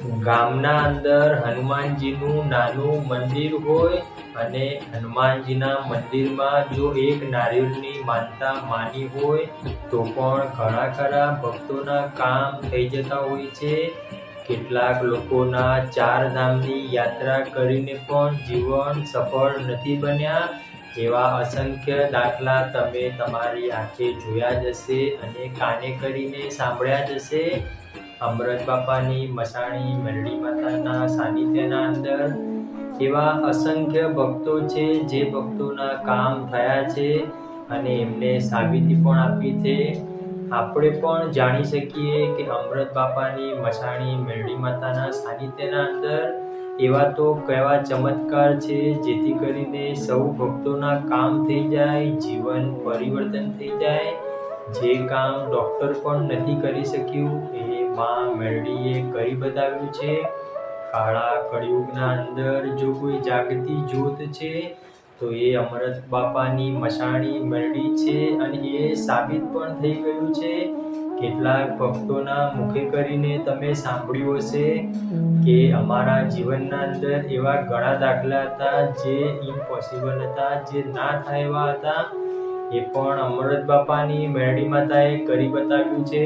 ગામના અંદર હનુમાનજીનું નાનું મંદિર હોય અને હનુમાનજીના મંદિરમાં જો એક નારિયેળની માનતા માની હોય, તો પણ ઘણા ખરા ભક્તોના કામ થઈ જતા હોય છે. કેટલાક લોકોના ચાર ધામની યાત્રા કરીને પણ જીવન સફળ નથી બન્યા. જેવા અસંખ્ય દાખલા તમે તમારી આંખે જોયા જ હશે અને કાને કરીને સાંભળ્યા જ હશે. અમૃત બાપાની, મસાણી, મેરડી માતાના સાનિધ્યના અંદર એવા અસંખ્ય ભક્તો છે, જે ભક્તોના કામ થયા છે અને એમને સાબિતી પણ આપી છે. આપણે પણ જાણી શકીએ કે અમૃત બાપાની, મસાણી, મેરડી માતાના સાનિધ્યના અંદર એવા તો કેવા ચમત્કાર છે, જેથી કરીને સૌ ભક્તોના કામ થઈ જાય, જીવન પરિવર્તન થઈ જાય. જે કામ ડૉક્ટર પણ નથી કરી શક્યું, એ માં મેરડીએ કરી બતાવ્યું છે કાળા કળિયુગના અંદર જો કોઈ જાગતી જ્યોત છે, તો એ અમરત બાપાની મસાણી મેરડી છે અને એ સાબિત પણ થઈ ગયું છે. કેટલાક ભક્તોના મુખે કરીને તમે સાંભળ્યું હશે કે અમારા જીવનના અંદર એવા ઘણા દાખલા હતા જે ઇમ્પોસિબલ હતા, જે ના થાય એવા હતા. એ પણ અમૃત બાપાની મેરડી માતાએ કરી બતાવ્યું છે.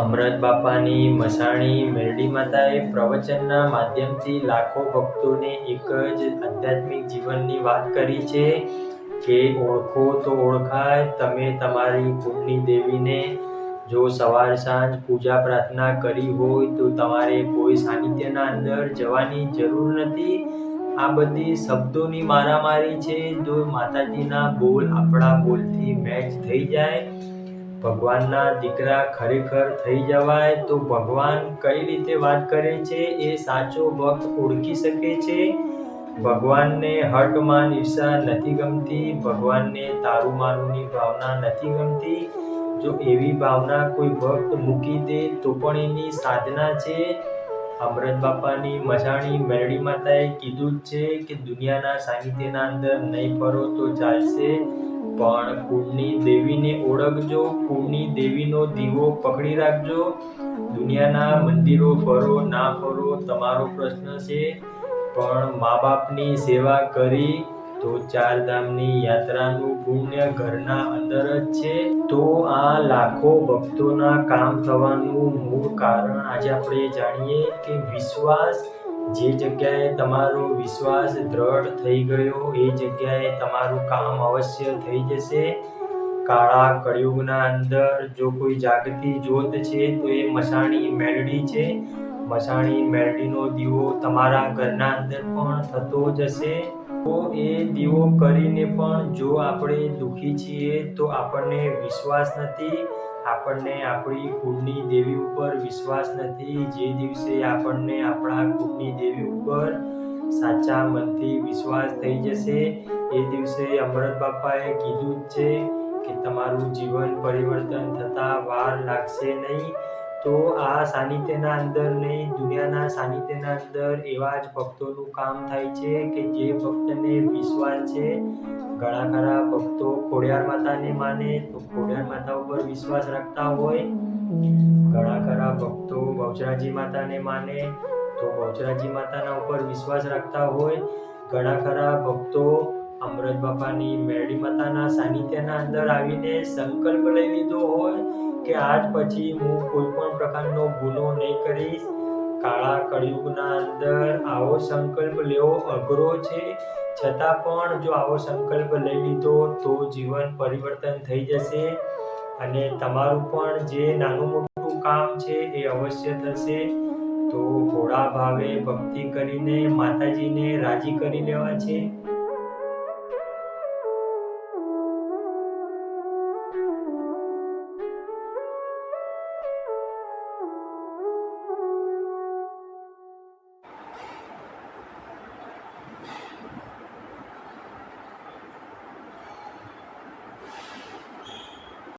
અમૃત બાપાની મસાણી મેરડી માતાએ પ્રવચનના માધ્યમથી લાખો ભક્તોને એક જ આધ્યાત્મિક જીવનની વાત કરી છે કે ઓળખો તો ઓળખાય, તમે તમારી કુળની દેવીને જો સવાર સાંજ પૂજા પ્રાર્થના કરી હોય તો તમારે કોઈ સાનિધ્યના અંદર જવાની જરૂર નથી. આ બધી શબ્દોની મારામારી છે, જો માતાજીના બોલ આપણા બોલથી મેચ થઈ જાય, ભગવાનના દીકરા ખરેખર થઈ જવાય, તો ભગવાન કઈ રીતે વાત કરે છે, એ સાચો ભક્ત ઓળખી શકે છે? ભગવાનને હટમાન ઈર્ષા નથી ગમતી, ભગવાનને તારું મારુંની ભાવના નથી ગમતી. જો એવી ભાવના કોઈ ભક્ત મૂકી દે, તો પણ એની સાધના છે. અમૃત બાપાની મજાણી મેરડી માતાએ કીધું છે કે દુનિયાના સાહિત્યના અંદર નહીં ફરો તો ચાલશે. પણ કુળની દેવીને ઓળખજો, કુળની દેવીનો દીવો પકડી રાખજો. દુનિયાના મંદિરો ફરો, ના ફરો, તમારો પ્રશ્ન છે. પણ મા બાપની સેવા કરી તો ચાર ધામની યાત્રાનું પુણ્ય ઘરના અંદર જ છે. તો આ લાખો ભક્તોના કામ થવાનું મૂળ કારણ આજે આપણે જાણીએ કે વિશ્વાસ, જે જગ્યાએ તમારો વિશ્વાસ દ્રઢ થઈ ગયો, એ જગ્યાએ તમારું કામ અવશ્ય થઈ જશે. કાળા કળિયુગના અંદર જો કોઈ જાગતી જ્યોત છે, તો એ મસાણી મેળડી છે. મસાણી મેલડીનો દીવો તમારા ઘરના અંદર પણ થતો જ હશે? તો એ દીવો કરીને પણ જો આપણે દુઃખી છીએ, તો આપણને વિશ્વાસ નથી. આપણને આપણી કુળની દેવી ઉપર વિશ્વાસ નથી. જે દિવસે આપણને આપણા કુળની દેવી ઉપર સાચા મનથી વિશ્વાસ થઈ જશે, એ દિવસે અમૃત બાપાએ કીધું જ છે કે તમારું જીવન પરિવર્તન થતાં વાર લાગશે નહીં. તો આ સાનિધ્યના અંદર નહીં, દુનિયાના સાનિધ્યના અંદર એવા જ ભક્તોનું કામ થાય છે કે જે ભક્તને વિશ્વાસ છે. ઘણા ખરા ભક્તો ખોડિયાર માતાને માને તો ખોડિયાર માતા ઉપર વિશ્વાસ રાખતા હોય. ઘણા ખરા ભક્તો બહુચરાજી માતાને માને તો બહુચરાજી માતાના ઉપર વિશ્વાસ રાખતા હોય. ઘણા ખરા ભક્તો અમૃત બાપાની મેરડી માતાના સાનિધ્યના અંદર આવીને સંકલ્પ લઈ લીધો હોય કે આજ પછી હું કોઈ પણ પ્રકારનો ગુનો નહીં કરીશ. કાળા કળિયુગના અંદર આવો સંકલ્પ લેવો અઘરો છે. છતાં પણ જો આવો સંકલ્પ લઈ લીધો તો જીવન પરિવર્તન થઈ જશે અને તમારું પણ જે નાનું મોટું કામ છે એ અવશ્ય થશે. તો થોડા ભાવે ભક્તિ કરીને માતાજીને રાજી કરી લેવા છે.